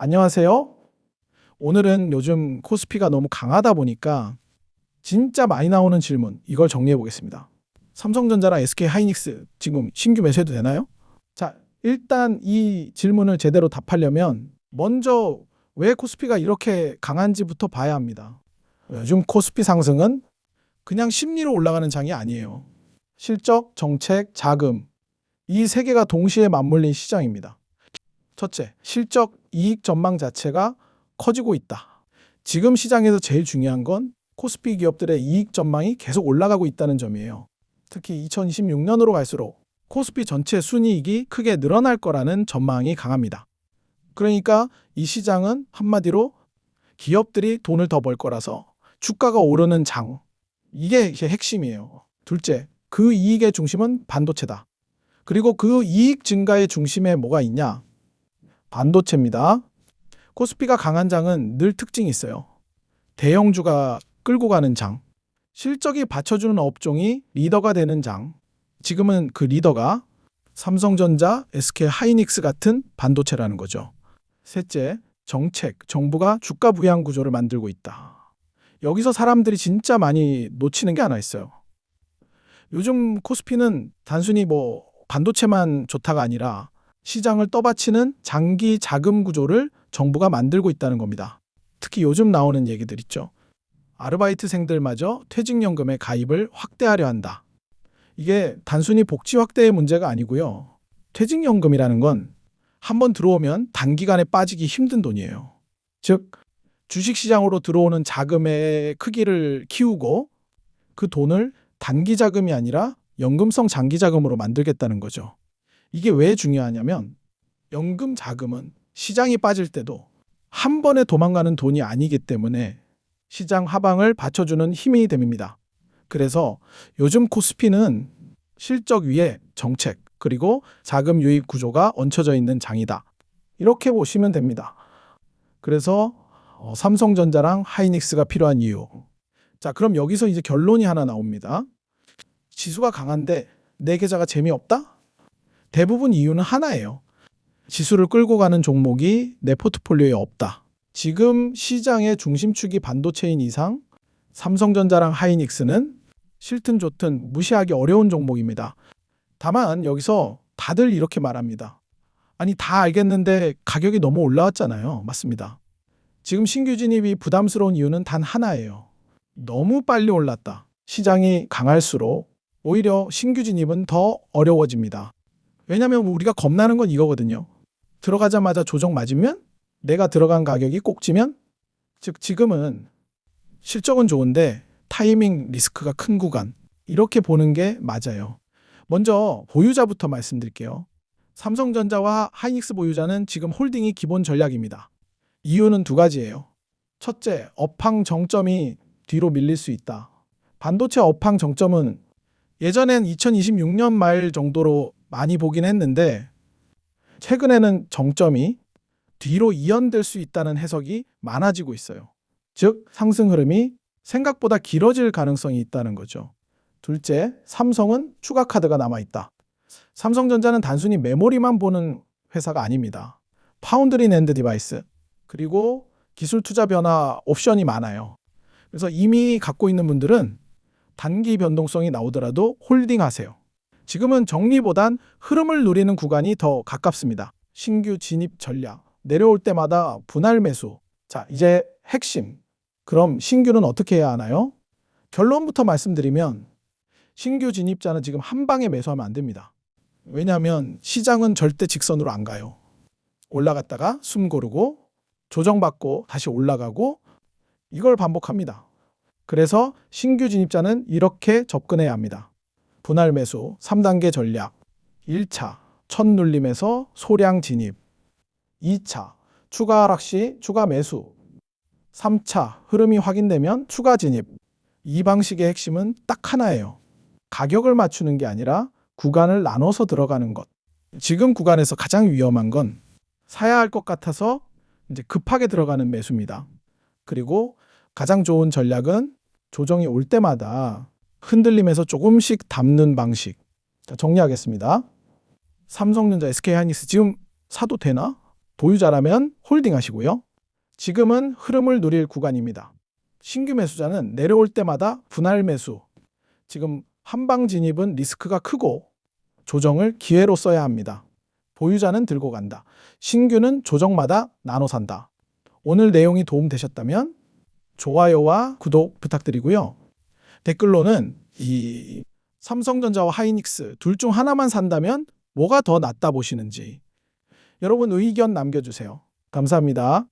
안녕하세요. 오늘은 요즘 코스피가 너무 강하다 보니까 진짜 많이 나오는 질문 이걸 정리해 보겠습니다. 삼성전자랑 SK 하이닉스 지금 신규 매수해도 되나요? 자, 일단 이 질문을 제대로 답하려면 먼저 왜 코스피가 이렇게 강한지부터 봐야 합니다. 요즘 코스피 상승은 그냥 심리로 올라가는 장이 아니에요. 실적, 정책, 자금 이 세 개가 동시에 맞물린 시장입니다. 첫째, 실적 이익 전망 자체가 커지고 있다. 지금 시장에서 제일 중요한 건 코스피 기업들의 이익 전망이 계속 올라가고 있다는 점이에요. 특히 2026년으로 갈수록 코스피 전체 순이익이 크게 늘어날 거라는 전망이 강합니다. 그러니까 이 시장은 한마디로 기업들이 돈을 더 벌 거라서 주가가 오르는 장. 이게 핵심이에요. 둘째, 그 이익의 중심은 반도체다. 그리고 그 이익 증가의 중심에 뭐가 있냐? 반도체입니다. 코스피가 강한 장은 늘 특징이 있어요. 대형주가 끌고 가는 장. 실적이 받쳐주는 업종이 리더가 되는 장. 지금은 그 리더가 삼성전자, SK 하이닉스 같은 반도체라는 거죠. 셋째, 정책, 정부가 주가 부양 구조를 만들고 있다. 여기서 사람들이 진짜 많이 놓치는 게 하나 있어요. 요즘 코스피는 단순히 뭐 반도체만 좋다가 아니라 시장을 떠받치는 장기 자금 구조를 정부가 만들고 있다는 겁니다. 특히 요즘 나오는 얘기들 있죠. 아르바이트생들마저 퇴직연금의 가입을 확대하려 한다. 이게 단순히 복지 확대의 문제가 아니고요. 퇴직연금이라는 건 한번 들어오면 단기간에 빠지기 힘든 돈이에요. 즉, 주식시장으로 들어오는 자금의 크기를 키우고 그 돈을 단기 자금이 아니라 연금성 장기 자금으로 만들겠다는 거죠. 이게 왜 중요하냐면 연금 자금은 시장이 빠질 때도 한 번에 도망가는 돈이 아니기 때문에 시장 하방을 받쳐주는 힘이 됩니다. 그래서 요즘 코스피는 실적 위에 정책 그리고 자금 유입 구조가 얹혀져 있는 장이다. 이렇게 보시면 됩니다. 그래서 어, 삼성전자랑 하이닉스가 필요한 이유. 자, 그럼 여기서 이제 결론이 하나 나옵니다. 지수가 강한데 내 계좌가 재미없다? 대부분 이유는 하나예요. 지수를 끌고 가는 종목이 내 포트폴리오에 없다. 지금 시장의 중심축이 반도체인 이상 삼성전자랑 하이닉스는 싫든 좋든 무시하기 어려운 종목입니다. 다만 여기서 다들 이렇게 말합니다. 아니 다 알겠는데 가격이 너무 올라왔잖아요. 맞습니다. 지금 신규 진입이 부담스러운 이유는 단 하나예요. 너무 빨리 올랐다. 시장이 강할수록 오히려 신규 진입은 더 어려워집니다. 왜냐하면 우리가 겁나는 건 이거거든요. 들어가자마자 조정 맞으면 내가 들어간 가격이 꼭지면 즉 지금은 실적은 좋은데 타이밍 리스크가 큰 구간 이렇게 보는 게 맞아요. 먼저 보유자부터 말씀드릴게요. 삼성전자와 하이닉스 보유자는 지금 홀딩이 기본 전략입니다. 이유는 두 가지예요. 첫째, 업황 정점이 뒤로 밀릴 수 있다. 반도체 업황 정점은 예전엔 2026년 말 정도로 많이 보긴 했는데 최근에는 정점이 뒤로 이연될 수 있다는 해석이 많아지고 있어요. 즉 상승 흐름이 생각보다 길어질 가능성이 있다는 거죠. 둘째, 삼성은 추가 카드가 남아 있다. 삼성전자는 단순히 메모리만 보는 회사가 아닙니다. 파운드리 낸드 디바이스 그리고 기술 투자 변화 옵션이 많아요. 그래서 이미 갖고 있는 분들은 단기 변동성이 나오더라도 홀딩하세요. 지금은 정리보단 흐름을 누리는 구간이 더 가깝습니다. 신규 진입 전략, 내려올 때마다 분할 매수. 자, 이제 핵심. 그럼 신규는 어떻게 해야 하나요? 결론부터 말씀드리면 신규 진입자는 지금 한 방에 매수하면 안 됩니다. 왜냐하면 시장은 절대 직선으로 안 가요. 올라갔다가 숨 고르고 조정받고 다시 올라가고 이걸 반복합니다. 그래서 신규 진입자는 이렇게 접근해야 합니다. 분할 매수 3단계 전략 1차 첫 눌림에서 소량 진입 2차 추가 하락 시 추가 매수 3차 흐름이 확인되면 추가 진입 이 방식의 핵심은 딱 하나예요. 가격을 맞추는 게 아니라 구간을 나눠서 들어가는 것. 지금 구간에서 가장 위험한 건 사야 할 것 같아서 이제 급하게 들어가는 매수입니다. 그리고 가장 좋은 전략은 조정이 올 때마다 흔들림에서 조금씩 담는 방식. 자, 정리하겠습니다. 삼성전자, SK 하이닉스 지금 사도 되나? 보유자라면 홀딩 하시고요. 지금은 흐름을 누릴 구간입니다. 신규 매수자는 내려올 때마다 분할 매수. 지금 한방 진입은 리스크가 크고 조정을 기회로 써야 합니다. 보유자는 들고 간다. 신규는 조정마다 나눠 산다. 오늘 내용이 도움 되셨다면 좋아요와 구독 부탁드리고요. 댓글로는 이 삼성전자와 하이닉스 둘 중 하나만 산다면 뭐가 더 낫다 보시는지 여러분 의견 남겨주세요. 감사합니다.